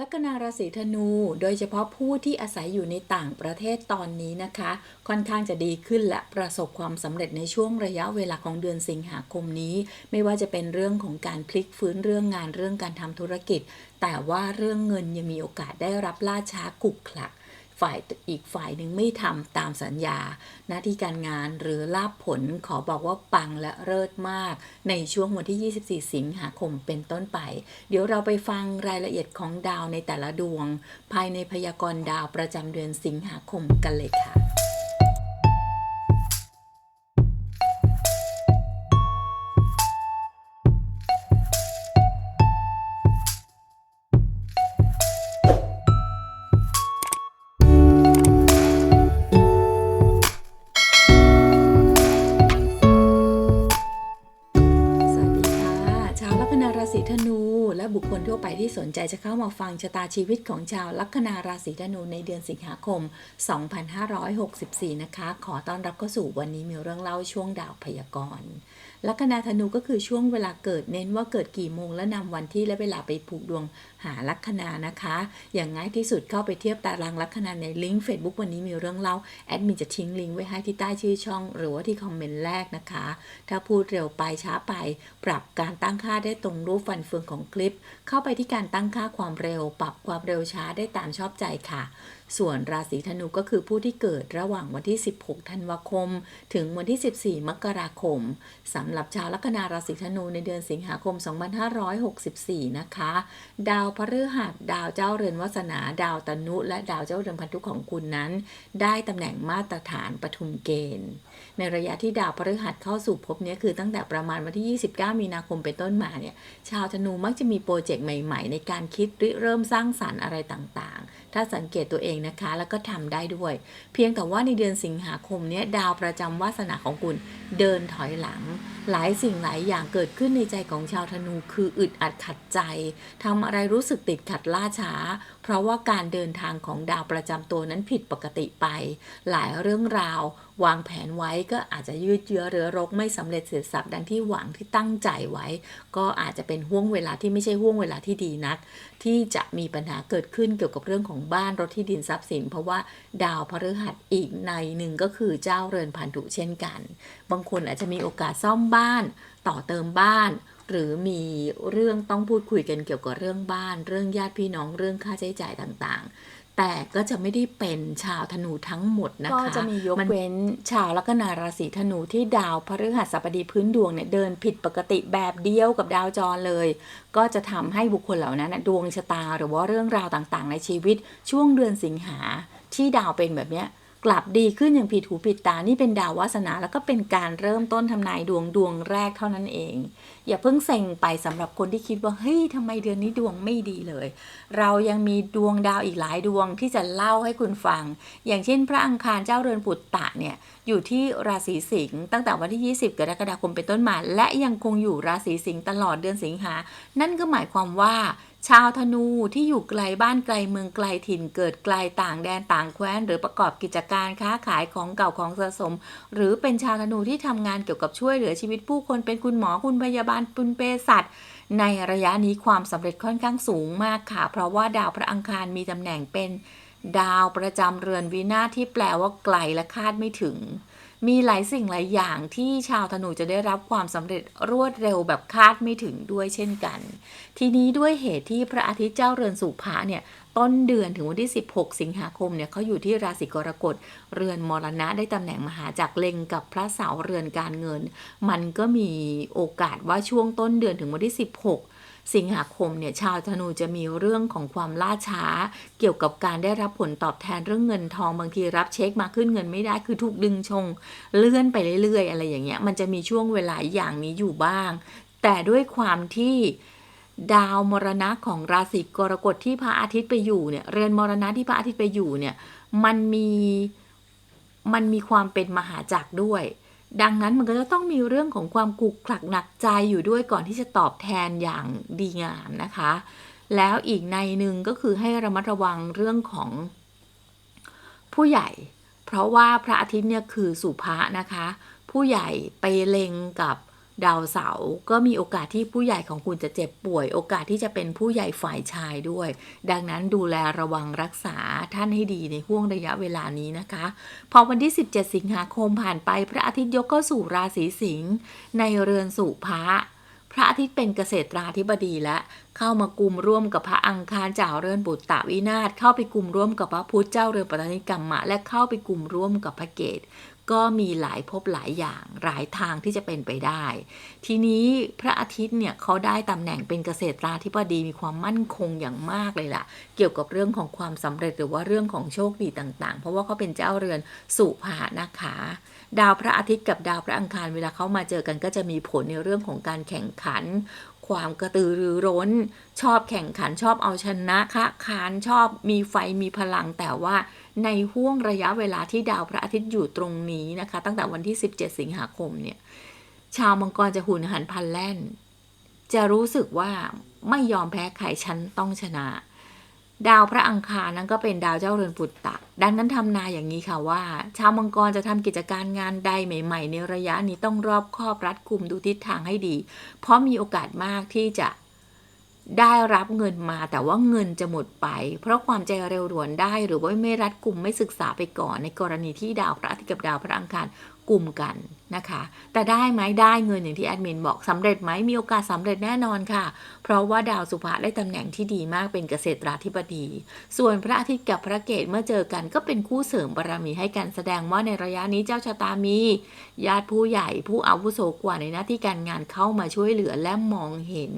ลัคนาราศีธนู โดยเฉพาะผู้ที่อาศัยอยู่ในต่างประเทศตอนนี้นะคะ ค่อนข้างจะดีขึ้นและประสบความสำเร็จในช่วงระยะเวลาของเดือนสิงหาคมนี้ ไม่ว่าจะเป็นเรื่องของการพลิกฟื้นเรื่องงานเรื่องการทำธุรกิจ แต่ว่าเรื่องเงินยังมีโอกาสได้รับล่าช้ากุกขลัก ฝ่ายอีกฝ่ายหนึ่งไม่ทำตามสัญญา หน้าที่การงานหรือลาบผลขอบอกว่าปังและเลิศมาก ในช่วงวันที่ 24 สิงหาคมเป็นต้นไป เดี๋ยวเราไปฟังรายละเอียดของดาวในแต่ละดวง ภายในพยากรณ์ดาวประจำเดือนสิงหาคมกันเลยค่ะ ศีธนู และบุคคลทั่วไปที่สนใจจะเข้ามาฟังชะตาชีวิตของชาวลัคนาราศีธนูในเดือนสิงหาคม 2564 นะคะ ขอต้อนรับเข้าสู่วันนี้มีเรื่องเล่าช่วงดาวพยากรณ์ลัคนาธนูก็คือช่วงเวลาเกิดเน้นว่าเกิดกี่โมงและนำวันที่และเวลาไปผูกดวงหาลัคนานะคะ อย่างง่ายที่สุดเข้าไปเทียบตารางลัคนาในลิงก์ Facebook วันนี้มีเรื่องเล่า แอดมินจะทิ้งลิงก์ไว้ให้ที่ใต้ชื่อช่อง หรือว่าที่คอมเมนต์แรกนะคะ ถ้าพูดเร็วไปช้าไป ปรับการตั้งค่าได้ตรงรูปฟันเฟืองของคลิป เข้าไปที่การตั้งค่าความเร็ว ปรับความเร็วช้าได้ตามชอบใจค่ะ ส่วนราศีธนูก็คือผู้ที่เกิดระหว่างวันที่ 16 ธันวาคม ถึงวันที่ 14 มกราคมสำหรับชาวลัคนาราศีธนูในเดือนสิงหาคม 2564 นะคะ ดาวาวพฤหัสดาวเจ้าเรือนวาสนา ดาวตนุและดาวเจ้าเรือนพันธุของคุณนั้น ได้ตำแหน่งมาตรฐานปทุมเกณฑ์ ในระยะที่ดาวพฤหัสเข้าสู่ภพนี้คือตั้งแต่ประมาณวันที่ 29 มีนาคมเป็นต้นมาเนี่ยชาวธนูมักจะมีโปรเจกต์ใหม่ ๆ ในการคิดริเริ่มสร้างสารรค์อะไรต่างๆถ้าสังเกตตัวเองนะคะ แล้วก็ทำได้ด้วย เพียงแต่ว่าในเดือนสิงหาคมเนี้ยดาวประจำวาสนาของคุณเดินถอยหลัง หลายสิ่งหลายอย่างเกิดขึ้นในใจของชาวธนู คืออึดอัดขัดใจทำอะไรรู้สึกติดขัดล่าช้า เพราะว่าการเดินทางของดาวประจำตัวนั้นผิดปกติไป หลายเรื่องราว วางแผนไว้ก็อาจจะยืดเยื้อเรือรกไม่สำเร็จเสร็จสับดังที่หวังที่ตั้งใจไว้ ก็อาจจะเป็นห่วงเวลาที่ไม่ใช่ห่วงเวลาที่ดีนัก ที่จะมีปัญหาเกิดขึ้นเกี่ยวกับเรื่องของบ้านรถที่ดินทรัพย์สิน เพราะว่าดาวพฤหัสอีกในหนึ่งก็คือเจ้าเรือนพันธุเช่นกัน บางคนอาจจะมีโอกาสซ่อมบ้าน ต่อเติมบ้าน หรือมีเรื่องต้องพูดคุยกันเกี่ยวกับเรื่องบ้าน เรื่องญาติพี่น้องเรื่องค่าใช้จ่ายต่างๆ แต่ก็จะไม่ได้เป็นชาวธนูทั้งหมดนะคะ ก็จะมียกนเว้นชาวลัคนาราศีธนูที่ดาวพฤหัสบดีพื้นดวงเนี่ยเดินผิดปกติแบบเดียวกับดาวจรเลย ก็จะทำให้บุคคลเหล่านั้นน่ะดวงชะตาหรือว่าเรื่องราวต่างๆ ในชีวิตช่วงเดือนสิงหาที่ดาวเป็นแบบเนี้ย กลับดีขึ้นอย่างผิดหูผิดตา นี่เป็นดาววาสนาแล้วก็เป็นการเริ่มต้นทำนายดวงดวงแรกเท่านั้นเอง อย่าเพิ่งเซ็งไปสำหรับคนที่คิดว่าเฮ้ยทำไมเดือนนี้ดวงไม่ดีเลย เรายังมีดวงดาวอีกหลายดวงที่จะเล่าให้คุณฟัง อย่างเช่น พระอังคารเจ้าเรือนปุตตะเนี่ยอยู่ที่ราศีสิงห์ตั้งแต่วันที่ 20 กรกฎาคมเป็นต้นมา และยังคงอยู่ราศีสิงห์ตลอดเดือนสิงหา นั่นก็หมายความว่าชาวธนูที่อยู่ไกลบ้านไกลเมืองไกลถิ่นเกิดไกลต่างแดนต่างแคว้น หรือประกอบกิจการค้าขายของเก่าของสะสม หรือเป็นชาวธนูที่ทำงานเกี่ยวกับช่วยเหลือชีวิตผู้คนเป็นคุณหมอคุณพยาบาลคุณเภสัชในระยะนี้ความสำเร็จค่อนข้างสูงมากค่ะ เพราะว่าดาวพระอังคารมีตำแหน่งเป็น ดาวประจำเรือนวินาศที่แปลว่าไกลและคาดไม่ถึง มีหลายสิ่งหลายอย่างที่ชาวธนูจะได้รับความสำเร็จรวดเร็วแบบคาดไม่ถึงด้วยเช่นกัน ทีนี้ด้วยเหตุที่พระอาทิตย์เจ้าเรือนสุภะเนี่ยต้นเดือนถึงวันที่ 16 สิงหาคมเนี่ยเขาอยู่ที่ราศีกรกฎเรือนมรณะได้ตำแหน่งมหาจักรเล็งกับพระเสาเรือนการเงิน มันก็มีโอกาสว่าช่วงต้นเดือนถึงวันที่ 16 สิงหาคมเนี่ยชาวธนูจะมีเรื่องของความล่าช้า เกี่ยวกับการได้รับผลตอบแทนเรื่องเงินทองบางทีรับเช็คมาขึ้นเงินไม่ได้คือถูกดึงชง เลื่อนไปเรื่อยๆ อะไรอย่างเงี้ยมันจะมีช่วงเวลาอย่างนี้อยู่บ้าง แต่ด้วยความที่ดาวมรณะของราศีกรกฎที่พระอาทิตย์ไปอยู่เนี่ยเรือนมรณะที่พระอาทิตย์ไปอยู่เนี่ยมันมีมันมีความเป็นมหาจักรด้วย ดังนั้นมันก็จะต้องมีเรื่องของความกุกขลักหนักใจอยู่ด้วยก่อนที่จะตอบแทนอย่างดีงามนะคะ แล้วอีกในหนึ่งก็คือให้ระมัดระวังเรื่องของผู้ใหญ่ เพราะว่าพระอาทิตย์เนี่ยคือสุภะนะคะ ผู้ใหญ่ไปเล็งกับ ดาวเสาร์ก็มีโอกาสที่ผู้ใหญ่ของคุณจะเจ็บป่วย โอกาสที่จะเป็นผู้ใหญ่ฝ่ายชายด้วย ดังนั้นดูแลระวังรักษาท่านให้ดีในห่วงระยะเวลานี้นะคะ พอวันที่ 17 สิงหาคมผ่านไปพระอาทิตย์ยกเข้าสู่ราศีสิงห์ในเรือนสู่พระพระอาทิตย์เป็นเกษตราธิบดีและเข้ามากุมร่วมกับพระอังคารเจ้าเรือนบุตรตาวินาศเข้าไปกุมร่วมกับพระพุธเจ้าเรือนปตนิกรรมะและเข้าไปกุมร่วมกับพระเกต ก็มีหลายภพหลายอย่างหลายทางที่จะเป็นไปได้ ทีนี้พระอาทิตย์เนี่ยเขาได้ตำแหน่งเป็นเกษตราธิบดีมีความมั่นคงอย่างมากเลยล่ะ เกี่ยวกับเรื่องของความสำเร็จหรือว่าเรื่องของโชคดีต่างๆ เพราะว่าเขาเป็นเจ้าเรือนสุภานะคะ ดาวพระอาทิตย์กับดาวพระอังคารเวลาเขามาเจอกันก็จะมีผลในเรื่องของการแข่งขัน ความกระตือรือร้น ชอบแข่งขันชอบเอาชนะคะคานชอบมีไฟมีพลังแต่ว่าในห่วงระยะเวลาที่ดาวพระอาทิตย์อยู่ตรงนี้นะคะ ตั้งแต่วันที่ 17 สิงหาคมเนี่ย ชาวมังกรจะหุนหันพลันแล่น จะรู้สึกว่าไม่ยอมแพ้ใครฉันต้องชนะ ดาวพระอังคารนั้นก็เป็นดาวเจ้าเรือนปุตตะ ดังนั้นทำนายอย่างนี้ค่ะว่า ชาวมังกรจะทำกิจการงานใดใหม่ ๆ ในระยะนี้ต้องรอบคอบรัดคุมดูทิศทางให้ดี เพราะมีโอกาสมากที่จะ ได้รับเงินมาแต่ว่าเงินจะหมดไป เพราะความใจเร็วด่วนได้หรือว่าไม่รัดกลุ่มไม่ศึกษาไปก่อน ในกรณีที่ดาวพระอาทิตย์กับดาวพระอังคารกลุ่มกันนะคะ แต่ได้ไหมได้เงินอย่างที่แอดมินบอกสำเร็จไหมมีโอกาสสำเร็จแน่นอนค่ะ เพราะว่าดาวสุภะได้ตำแหน่งที่ดีมากเป็นเกษตราธิบดี ส่วนพระอาทิตย์กับพระเกตเมื่อเจอกันก็เป็นคู่เสริมบารมีให้กันแสดงว่าในระยะนี้เจ้าชะตามีญาติผู้ใหญ่ผู้อาวุโสกว่าในหน้าที่การงานเข้ามาช่วยเหลือและมองเห็น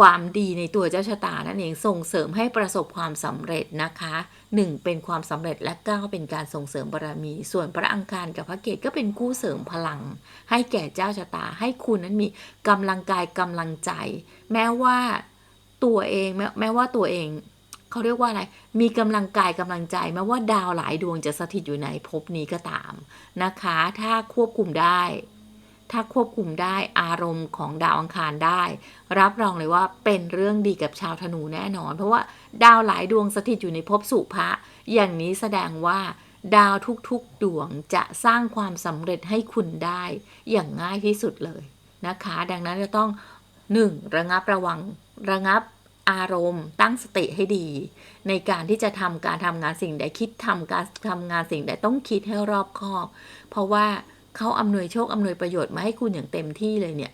ความดีในตัวเจ้าชะตานั่นเองส่งเสริมให้ประสบความสำเร็จนะคะ 1 เป็นความสำเร็จและ9เป็นการส่งเสริมบารมี ส่วนพระอังคารกับพระเกตก็เป็นคู่เสริมพลัง ให้แก่เจ้าชะตา ให้คุณนั้นมีกำลังกายกำลังใจ แม้ว่าตัวเองแมแม้ว่าตัวเองเขาเรียกว่าอะไร มีกำลังกายกำลังใจแม้ว่าดาวหลายดวงจะสถิตอยู่ในภพนี้ก็ตามนะคะ ถ้าควบคุมได้ ถ้าควบคุมได้อารมณ์ของดาวอังคารได้ รับรองเลยว่าเป็นเรื่องดีกับชาวธนูแน่นอน เพราะว่าดาวหลายดวงสถิตอยู่ในภพสุภะอย่างนี้แสดงว่าดาวทุกๆดวงจะสร้างความสำเร็จให้คุณได้อย่างง่ายที่สุดเลยนะคะ ดังนั้นจะต้อง 1. ระงับระวังระงับอารมณ์ตั้งสติให้ดี ในการที่จะทำการทำงานสิ่งใดคิดทำการทำงานสิ่งใดต้องคิดให้รอบคอบ เพราะว่า เขาอำนวยโชคอำนวยประโยชน์มาให้คุณอย่างเต็มที่เลยเนี่ย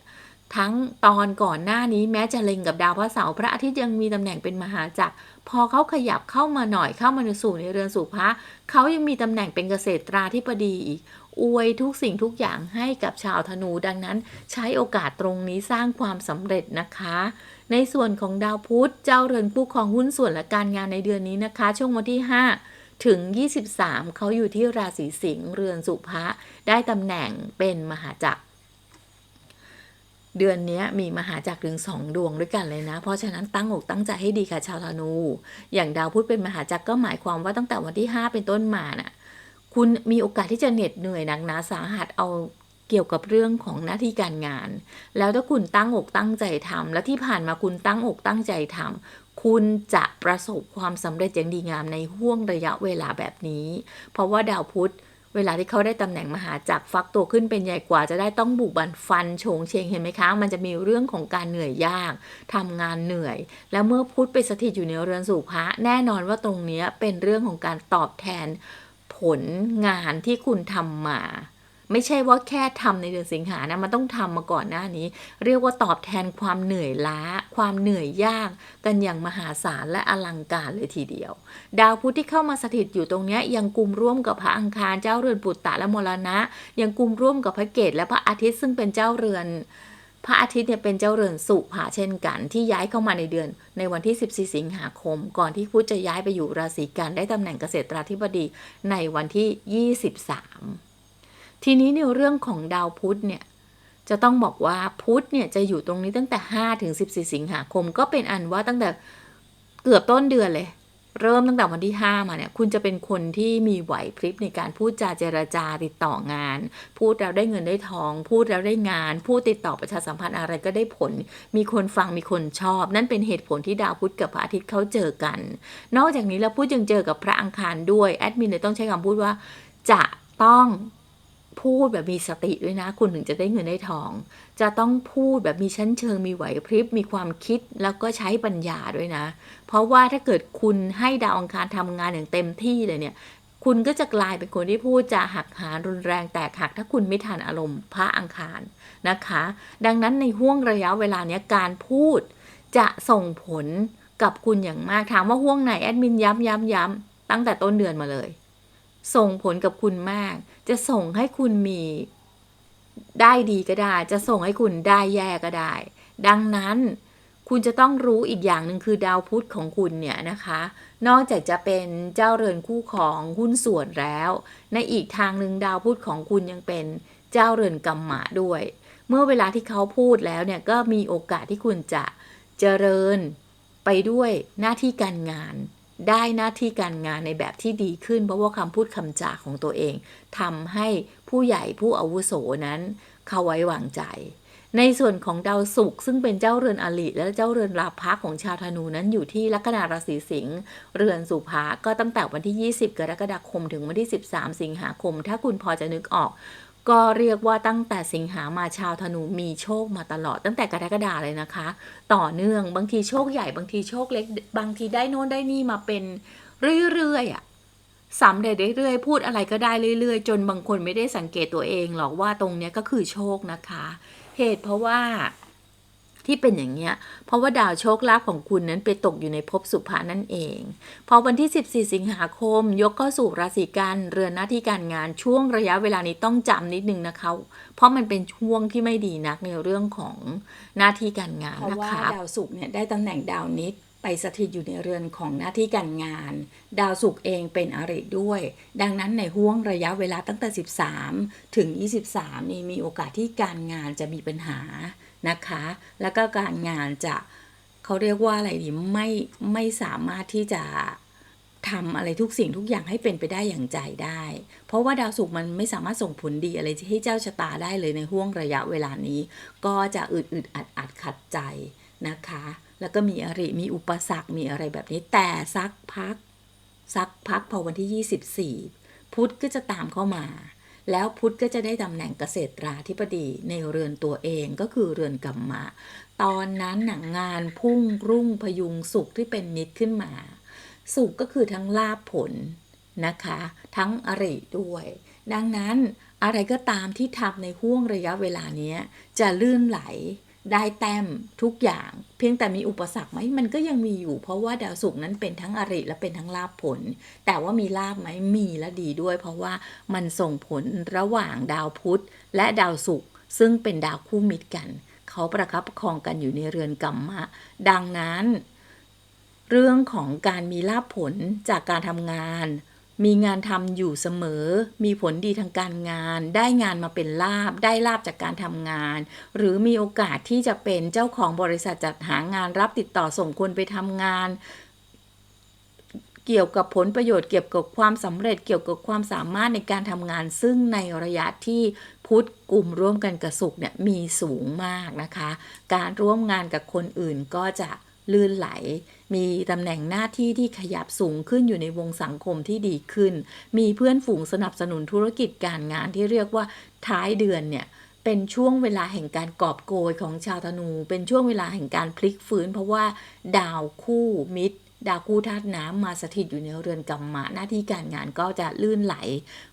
ทั้งตอนก่อนหน้านี้แม้จะเล็งกับดาวพระเสาร์พระอาทิตย์ยังมีตำแหน่งเป็นมหาจักรพอเขาขยับเข้ามาหน่อยเข้ามาในสู่ในเรือนสู่พระเขายังมีตำแหน่งเป็นเกษตราธิบดีอีกอวยทุกสิ่งทุกอย่างให้กับชาวธนูดังนั้น ใช้โอกาสตรงนี้สร้างความสำเร็จนะคะ ในส่วนของดาวพุธเจ้าเรือนผู้ครองหุ้นส่วนและการงานในเดือนนี้นะคะ ช่วงวันที่ 5 ถึง 23 เขาอยู่ที่ราศีสิงห์เรือนสุภะได้ตำแหน่งเป็นมหาจักร เดือนนี้มีมหาจักรถึงสองดวงด้วยกันเลยนะ เพราะฉะนั้นตั้งอกตั้งใจให้ดีค่ะชาวธนู อย่างดาวพุธเป็นมหาจักรก็หมายความว่าตั้งแต่วันที่ 5 เป็นต้นมาน่ะคุณมีโอกาสที่จะเหน็ดเหนื่อยหนักหนาสาหัสเอาเกี่ยวกับเรื่องของหน้าที่การงาน แล้วถ้าคุณตั้งอกตั้งใจทำและที่ผ่านมาคุณตั้งอกตั้งใจทำ คุณจะประสบความสำเร็จอย่างดีงามในห่วงระยะเวลาแบบนี้ เพราะว่าดาวพุธเวลาที่เขาได้ตำแหน่งมหาจักรฟักตัวขึ้นเป็นใหญ่กว่าจะได้ต้องบุกบันฟันโฉงเชงเห็นไหมคะ มันจะมีเรื่องของการเหนื่อยยากทำงานเหนื่อย แล้วเมื่อพุธไปสถิตอยู่ในเรือนสู่พระแน่นอนว่าตรงนี้เป็นเรื่องของการตอบแทนผลงานที่คุณทำมา ไม่ใช่ว่าแค่ทำในเดือนสิงหานะมันต้องทำมาก่อนหน้านี้ เรียกว่าตอบแทนความเหนื่อยล้า ความเหนื่อยยาก กันอย่างมหาศาลและอลังการเลยทีเดียว ดาวพุธที่เข้ามาสถิตอยู่ตรงนี้ยยังกลุ่มร่วมกับพระอังคารเจ้าเรือนปุตตะและมรณะ ยังกลุ่มร่วมกับพระเกตและพระอาทิตย์ซึ่งเป็นเจ้าเรือนพระอาทิตย์เนี่ยเป็นเจ้าเรือนสุภาเช่นกัน ที่ย้ายเข้ามาในเดือน ในวันที่ 14 สิงหาคม ก่อนที่พุธจะย้ายไปอยู่ราศีกันได้ตำแหน่งเกษตราธิบดีในวันที่ 23 ทีนี้ในเรื่องของดาวพุธเนี่ยจะต้องบอกว่าพุธเนี่ยจะอยู่ตรงนี้ตั้งแต่5ถึง14 สิงหาคม ก็เป็นอันว่าตั้งแต่เกือบต้นเดือนเลย เริ่มตั้งแต่วันที่ 5 มาเนี่ย คุณจะเป็นคนที่มีไหวพริบในการพูดจาเจรจาติดต่องาน พูดแล้วได้เงินได้ทอง พูดแล้วได้งาน พูดติดต่อประชาสัมพันธ์อะไรก็ได้ผล มีคนฟังมีคนชอบ นั่นเป็นเหตุผลที่ดาวพุธกับพระอาทิตย์เขาเจอกัน นอกจากนี้แล้วพุธยังเจอกับพระอังคารด้วยแอดมินเลยต้องใช้คำพูดว่าจะต้อง พูดแบบมีสติด้วยนะ คุณถึงจะได้เงินได้ทอง จะต้องพูดแบบมีชั้นเชิงมีไหวพริบมีความคิดแล้วก็ใช้ปัญญาด้วยนะ เพราะว่าถ้าเกิดคุณให้ดาวอังคารทำงานอย่างเต็มที่เลยเนี่ย คุณก็จะกลายเป็นคนที่พูดจาหักหารุนแรงแตกหัก ถ้าคุณไม่ทันอารมณ์พระอังคารนะคะ ดังนั้นในห่วงระยะเวลาเนี้ยการพูดจะส่งผลกับคุณอย่างมากถามว่าห่วงไหนแอดมินย้ำย้ำย้ำตั้งแต่ต้นเดือนมาเลย ส่งผลกับคุณมาก จะส่งให้คุณมีได้ดีก็ได้ จะส่งให้คุณได้แย่ก็ได้ ดังนั้นคุณจะต้องรู้อีกอย่างหนึ่งคือดาวพุธของคุณเนี่ยนะคะ นอกจากจะเป็นเจ้าเรือนคู่ของหุ้นส่วนแล้ว ในอีกทางหนึ่งดาวพุธของคุณยังเป็นเจ้าเรือนกรรมะด้วย เมื่อเวลาที่เขาพูดแล้วเนี่ยก็มีโอกาสที่คุณจะเจริญไปด้วยหน้าที่การงาน ได้หน้าที่การงานในแบบที่ดีขึ้น เพราะว่าคำพูดคำจาของตัวเองทำให้ผู้ใหญ่ผู้อาวุโสนั้น เขาไว้วางใจ ในส่วนของดาวศุกร์ซึ่งเป็นเจ้าเรือนอลิและเจ้าเรือนราพะของชาวธนูนั้นอยู่ที่ลัคนาราศีสิงห์เรือนสุภาก็ตั้งแต่วันที่ 20 กรกฎาคมถึงวันที่ 13 สิงหาคม ถ้าคุณพอจะนึกออก ก็เรียกว่าตั้งแต่สิงหามาชาวธนูมีโชคมาตลอดตั้งแต่กรกฎาเลยนะคะ ต่อเนื่องบางทีโชคใหญ่บางทีโชคเล็ก บางทีได้โน้นได้นี่มาเป็นเรื่อยๆอะสำเร็จเรื่อยๆพูดอะไรก็ได้เรื่อยๆ จนบางคนไม่ได้สังเกตตัวเองหรอกว่าตรงเนี้ยก็คือโชคนะคะ เหตุเพราะว่า ที่เป็นอย่างเงี้ย เพราะว่าดาวโชคลาภของคุณนั้นไปตกอยู่ในภพสุภานั่นเอง พอวันที่ 14 สิงหาคม ยกเข้าสู่ราศีกันเรือนหน้าที่การงานช่วงระยะเวลานี้ต้องจำนิดนึงนะคะ เพราะมันเป็นช่วงที่ไม่ดีนักในเรื่องของหน้าที่การงานเพราะนะว่าคะดาวศุกร์เนี่ยได้ตำแหน่งดาวนิดไปสถิตอยู่ในเรือนของหน้าที่การงาน ดาวศุกร์เองเป็นอริด้วย ดังนั้นในห่วงระยะเวลาตั้งแต่ 13 ถึง 23 นี่มีโอกาสที่การงานจะมีปัญหา นะคะ แล้วก็การงานจะเขาเรียกว่าอะไรดีไม่ไม่สามารถที่จะทำอะไรทุกสิ่งทุกอย่างให้เป็นไปได้อย่างใจได้ เพราะว่าดาวศุกร์มันไม่สามารถส่งผลดีอะไรให้เจ้าชะตาได้เลยในห่วงระยะเวลานี้ ก็จะอึดอึดอัดอัดขัดใจนะคะ แล้วก็มีอริมีอุปสรรคมีอะไรแบบนี้แต่สักพักสักพักพอวันที่ 24 พุธก็จะตามเข้ามา แล้วพุทธก็จะได้ตำแหน่งเกษตราธิบดีในเรือนตัวเองก็คือเรือนกรรมะ ตอนนั้นหนังงานพุ่งรุ่งพยุงสุขที่เป็นนิดขึ้นมา สุขก็คือทั้งลาภผลนะคะ ทั้งอริด้วย ดังนั้นอะไรก็ตามที่ทำในห่วงระยะเวลานี้จะลื่นไหล ได้แต้มทุกอย่าง เพียงแต่มีอุปสรรคไหมมันก็ยังมีอยู่ เพราะว่าดาวศุกร์นั้นเป็นทั้งอริและเป็นทั้งลาภผล แต่ว่ามีลาบไหมมีและดีด้วย เพราะว่ามันส่งผลระหว่างดาวพุธและดาวศุกร์ซึ่งเป็นดาวคู่มิตรกัน เขาประคับประคองกันอยู่ในเรือนกรรมะ ดังนั้น เรื่องของการมีลาภผลจากการทำงาน มีงานทำอยู่เสมอ มีผลดีทางการงาน ได้งานมาเป็นลาบ ได้ลาบจากการทำงาน หรือมีโอกาสที่จะเป็นเจ้าของบริษัทจัดหางานรับติดต่อส่งคนไปทำงาน เกี่ยวกับผลประโยชน์เกี่ยวกับความสำเร็จเกี่ยวกับความสามารถในการทำงาน ซึ่งในระยะที่พุทธกลุ่มร่วมกันกับสุขเนี่ยมีสูงมากนะคะ การร่วมงานกับคนอื่นก็จะ ลื่นไหล มีตำแหน่งหน้าที่ที่ขยับสูงขึ้นอยู่ในวงสังคมที่ดีขึ้น มีเพื่อนฝูงสนับสนุนธุรกิจการงานที่เรียกว่าท้ายเดือนเนี่ยเป็นช่วงเวลาแห่งการกอบโกยของชาวธนู เป็นช่วงเวลาแห่งการพลิกฟื้น เพราะว่าดาวคู่มิตร ดาวคู่ธาตุน้ำมาสถิตอยู่ในเรือนกรรมะหน้าที่การงานก็จะลื่นไหล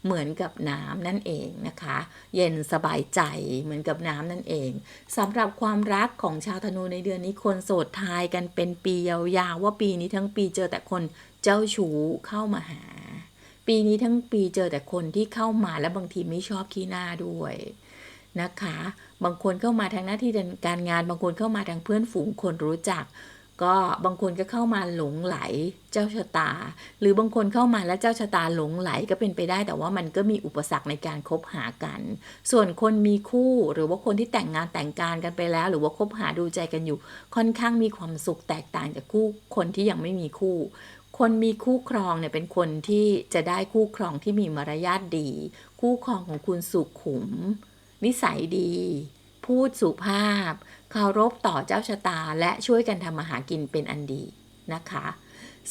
เหมือนกับน้ำนั่นเองนะคะ เย็นสบายใจเหมือนกับน้ำนั่นเองสำหรับความรักของชาวธนูในเดือนนี้คนโสดทายกันเป็นปียาวๆว่าปีนี้ทั้งปีเจอแต่คนเจ้าชู้เข้ามาหา ปีนี้ทั้งปีเจอแต่คนที่เข้ามาและบางทีไม่ชอบขี้หน้าด้วยนะคะ บางคนเข้ามาทางหน้าที่การงาน บางคนเข้ามาทางเพื่อนฝูงคนรู้จัก ก็บางคนก็เข้ามาหลงไหลเจ้าชะตา หรือบางคนเข้ามาแล้วเจ้าชะตาหลงไหลก็เป็นไปได้ แต่ว่ามันก็มีอุปสรรคในการคบหากัน ส่วนคนมีคู่หรือว่าคนที่แต่งงานแต่งการกันไปแล้ว หรือว่าคบหาดูใจกันอยู่ ค่อนข้างมีความสุขแตกต่างจากคู่คนที่ยังไม่มีคู่ คนมีคู่ครองเนี่ยเป็นคนที่จะได้คู่ครองที่มีมารยาทดี คู่ครองของคุณสุขุม นิสัยดี พูดสุภาพ เคารพต่อเจ้าชะตาและช่วยกันทำมาหากินเป็นอันดีนะคะ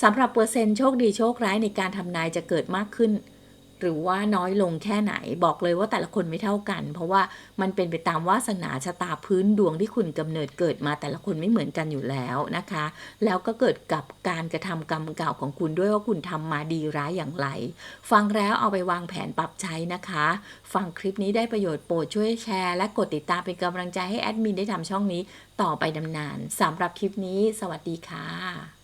สำหรับเปอร์เซ็นต์โชคดีโชคร้ายในการทำนายจะเกิดมากขึ้น หรือว่าน้อยลงแค่ไหนบอกเลยว่าแต่ละคนไม่เท่ากัน เพราะว่ามันเป็นไปตามวาสนาชะตาพื้นดวงที่คุณกำเนิดเกิดมาแต่ละคนไม่เหมือนกันอยู่แล้วนะคะ แล้วก็เกิดกับการกระทำกรรมเก่าของคุณด้วยว่าคุณทำมาดีร้ายอย่างไร ฟังแล้วเอาไปวางแผนปรับใช้นะคะ ฟังคลิปนี้ได้ประโยชน์โปรดช่วยแชร์ และกดติดตามเป็นกำลังใจให้แอดมินได้ทำช่องนี้ต่อไปนานๆสำหรับคลิปนี้ สวัสดีค่ะ